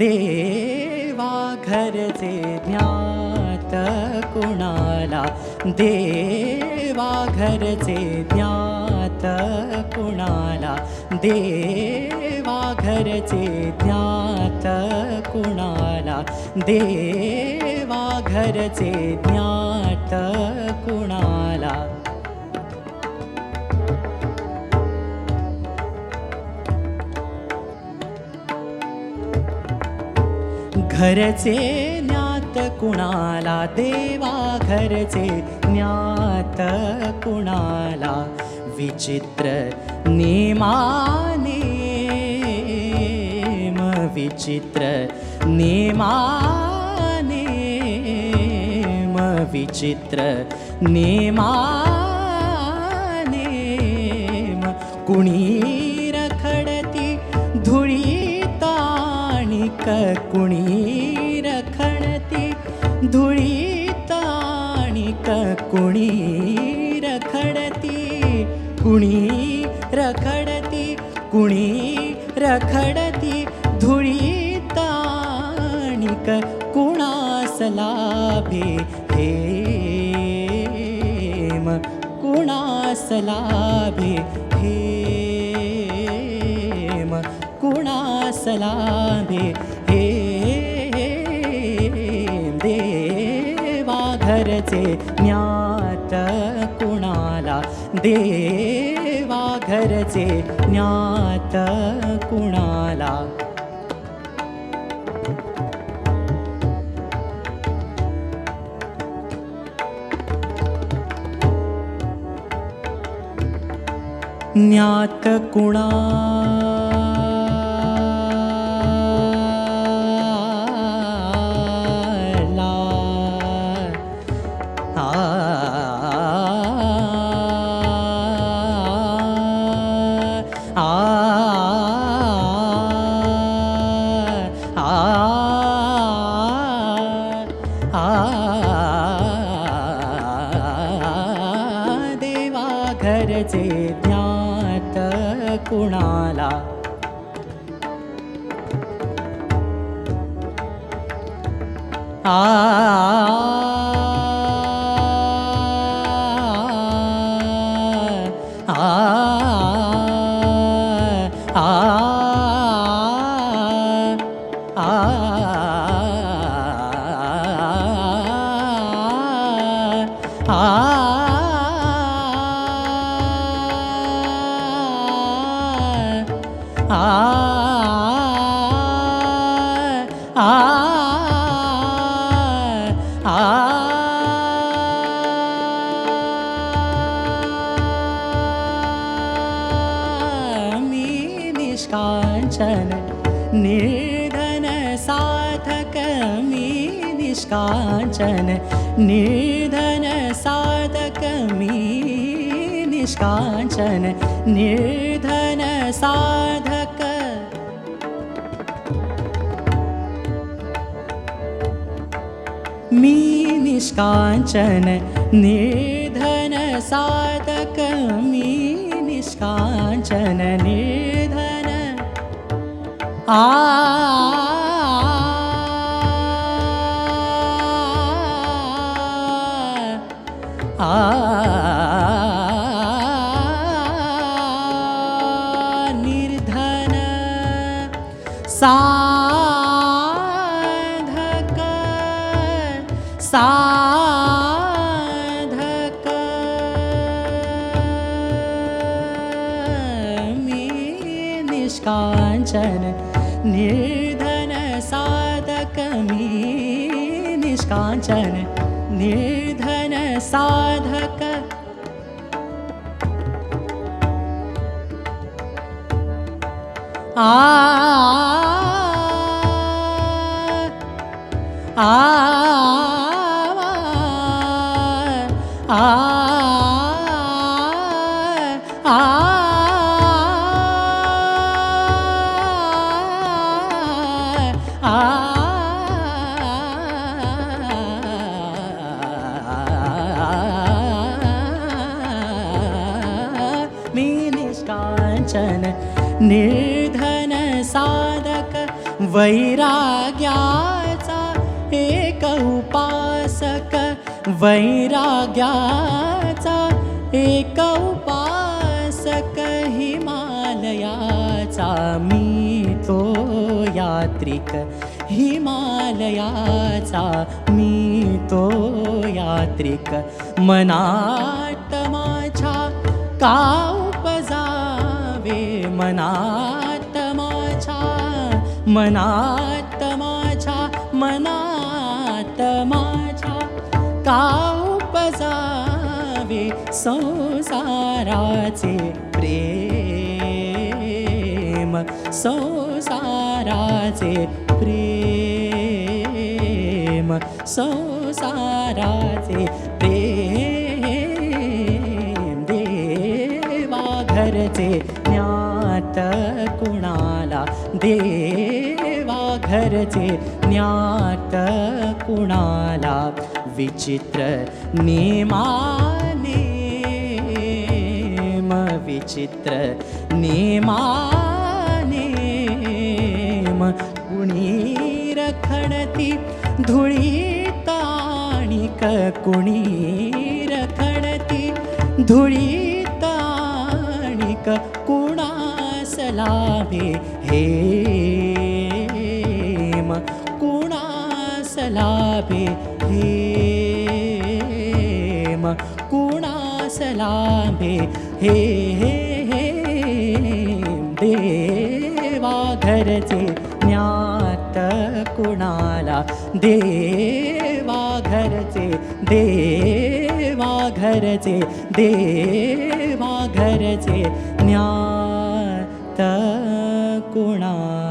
देवा घरचे ज्ञात कुणाला देवा घरचे ज्ञात कुणाला? देवा घरचे ज्ञात कुणाला? देवा घरचे ज्ञात कुणाला? घरचे कुणाला देवा घरचे ज्ञात कुणाला विचित्र नेमाने? म विचित्र नेमाने? म विचित्र नेमाने? म कुणी रखडती धुळी ताणिक कुणी ताणिक कुणी रखडती? कुणी रखडती? कुणी रखडती? धुळी ताणिक कुणास लाभे? हेम कुणास लाभे? हेम कुणास लाभे? घरचे ज्ञात कुणाला देवा घरचे ज्ञात कुणाला. ज्ञात कुणा कुणाला आ आ निष्काञ्चन निर्धन साधक मी निष्काञ्चन निर्धन साधक मी निष्काञ्चन निर्धन साधक निष्काञ्चन निर्धन साधक मी निष्काञ्चन निर्धन। आ। निर्धन साधक निर्धन साधक मी निष्काञ्चन निर्धन साधक। आ आ आ निर्धन साधक वैराग्याचा एक उपासक वैराग्याचा एक उपासक हिमालयाचा मी तो यात्रिक हिमालयाचा मी तो यात्रिक मनात माझ्या का मनातमा मनात्मा मनातमा संसाराचे प्रेम संसाराचे प्रेम संसाराचे प्रेम प्रे घरचे ज्ञात कुणाला? देवा घरचे ज्ञात कुणाला? विचित्र नेमाने म विचित्र नेमाने म कुणी रखणती धुळी ताणिक कुणी रखणती धुळी ताणिक कुणा लाभे हेम कुणास लाभे हेम कुणासलाभे हे हे हे देवा ज्ञात कुणाला? देवाघरचे देवाघरचे देवाघरचे घरचे देवा घरचे ज्ञात कुणाला